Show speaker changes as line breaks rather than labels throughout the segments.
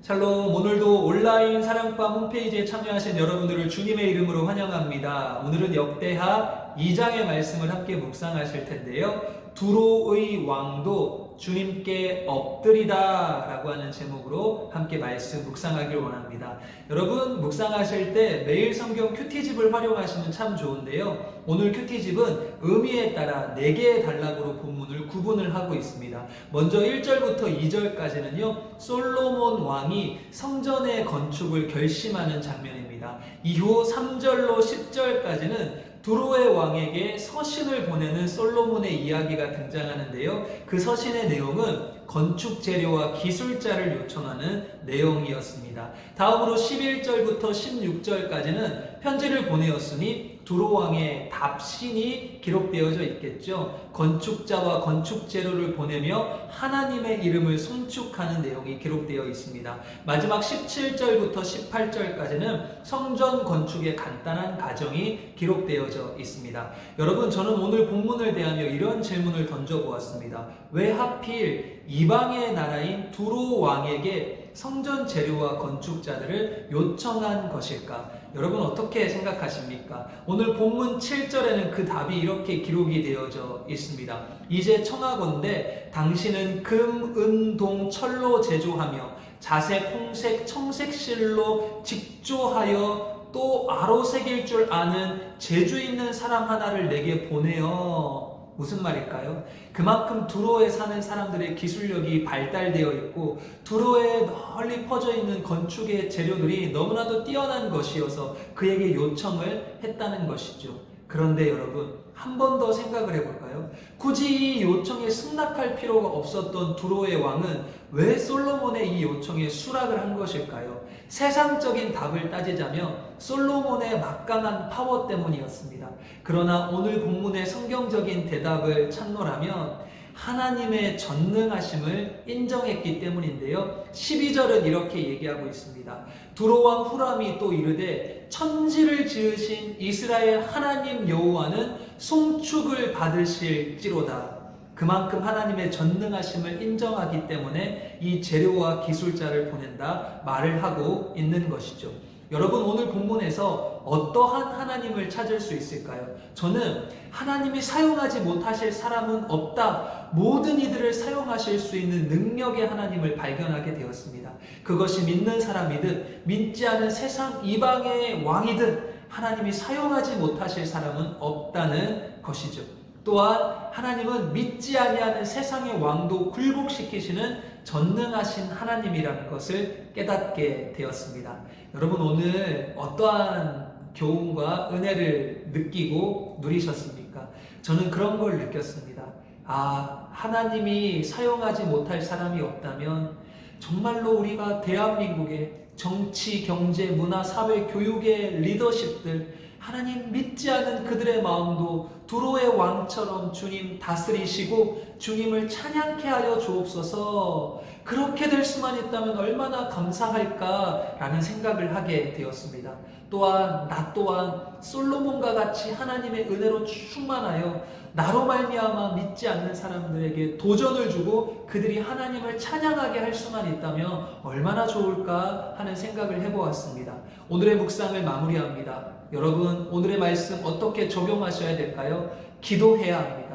샬롬 오늘도 온라인 사랑방 홈페이지에 참여하신 여러분들을 주님의 이름으로 환영합니다. 오늘은 역대하 2장의 말씀을 함께 묵상하실 텐데요. 두로의 왕도 주님께 엎드리다 라고 하는 제목으로 함께 말씀 묵상하길 원합니다. 여러분 묵상하실 때 매일 성경 큐티집을 활용하시면 참 좋은데요. 오늘 큐티집은 의미에 따라 4개의 단락으로 본문을 구분을 하고 있습니다. 먼저 1절부터 2절까지는요. 솔로몬 왕이 성전의 건축을 결심하는 장면입니다. 이후 3절로 10절까지는 두로의 왕에게 서신을 보내는 솔로몬의 이야기가 등장하는데요. 그 서신의 내용은 건축 재료와 기술자를 요청하는 내용이었습니다. 다음으로 11절부터 16절까지는 편지를 보내었으니 두로 왕의 답신이 기록되어져 있겠죠. 건축자와 건축 재료를 보내며 하나님의 이름을 송축하는 내용이 기록되어 있습니다. 마지막 17절부터 18절까지는 성전 건축의 간단한 과정이 기록되어져 있습니다. 여러분, 저는 오늘 본문을 대하며 이런 질문을 던져보았습니다. 왜 하필 이방의 나라인 두로 왕에게 성전 재료와 건축자들을 요청한 것일까? 여러분 어떻게 생각하십니까? 오늘 본문 7절에는 그 답이 이렇게 기록이 되어져 있습니다. 이제 청하건대 당신은 금, 은, 동, 철로 제조하며 자색, 홍색, 청색 실로 직조하여 또 아로색일 줄 아는 재주 있는 사람 하나를 내게 보내어 무슨 말일까요? 그만큼 두로에 사는 사람들의 기술력이 발달되어 있고 두로에 널리 퍼져 있는 건축의 재료들이 너무나도 뛰어난 것이어서 그에게 요청을 했다는 것이죠. 그런데 여러분 한 번 더 생각을 해볼까요? 굳이 이 요청에 승낙할 필요가 없었던 두로의 왕은 왜 솔로몬의 이 요청에 수락을 한 것일까요? 세상적인 답을 따지자면 솔로몬의 막강한 파워 때문이었습니다. 그러나 오늘 본문의 성경적인 대답을 찾노라면 하나님의 전능하심을 인정했기 때문인데요. 12절은 이렇게 얘기하고 있습니다. 두로왕 후람이 또 이르되 천지를 지으신 이스라엘 하나님 여호와는 송축을 받으실지로다. 그만큼 하나님의 전능하심을 인정하기 때문에 이 재료와 기술자를 보낸다 말을 하고 있는 것이죠. 여러분 오늘 본문에서 어떠한 하나님을 찾을 수 있을까요? 저는 하나님이 사용하지 못하실 사람은 없다. 모든 이들을 사용하실 수 있는 능력의 하나님을 발견하게 되었습니다. 그것이 믿는 사람이든 믿지 않은 세상 이방의 왕이든 하나님이 사용하지 못하실 사람은 없다는 것이죠. 또한 하나님은 믿지 아니하는 세상의 왕도 굴복시키시는 전능하신 하나님이라는 것을 깨닫게 되었습니다. 여러분 오늘 어떠한 교훈과 은혜를 느끼고 누리셨습니까? 저는 그런 걸 느꼈습니다. 아, 하나님이 사용하지 못할 사람이 없다면 정말로 우리가 대한민국의 정치, 경제, 문화, 사회, 교육의 리더십들 하나님 믿지 않은 그들의 마음도 두로의 왕처럼 주님 다스리시고 주님을 찬양케 하여 주옵소서 그렇게 될 수만 있다면 얼마나 감사할까라는 생각을 하게 되었습니다. 또한 나 또한 솔로몬과 같이 하나님의 은혜로 충만하여 나로 말미암아 믿지 않는 사람들에게 도전을 주고 그들이 하나님을 찬양하게 할 수만 있다면 얼마나 좋을까 하는 생각을 해보았습니다. 오늘의 묵상을 마무리합니다. 여러분 오늘의 말씀 어떻게 적용하셔야 될까요? 기도해야 합니다.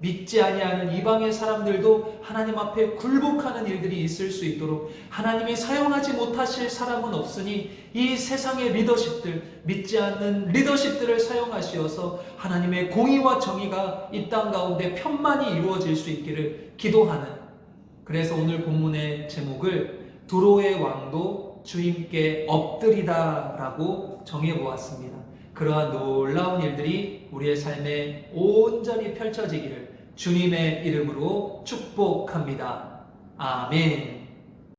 믿지 아니하는 이방의 사람들도 하나님 앞에 굴복하는 일들이 있을 수 있도록 하나님이 사용하지 못하실 사람은 없으니 이 세상의 리더십들 믿지 않는 리더십들을 사용하시어서 하나님의 공의와 정의가 이 땅 가운데 편만이 이루어질 수 있기를 기도하는 그래서 오늘 본문의 제목을 두로의 왕도 주님께 엎드리다 라고 정해 보았습니다. 그러한 놀라운 일들이 우리의 삶에 온전히 펼쳐지기를 주님의 이름으로 축복합니다. 아멘.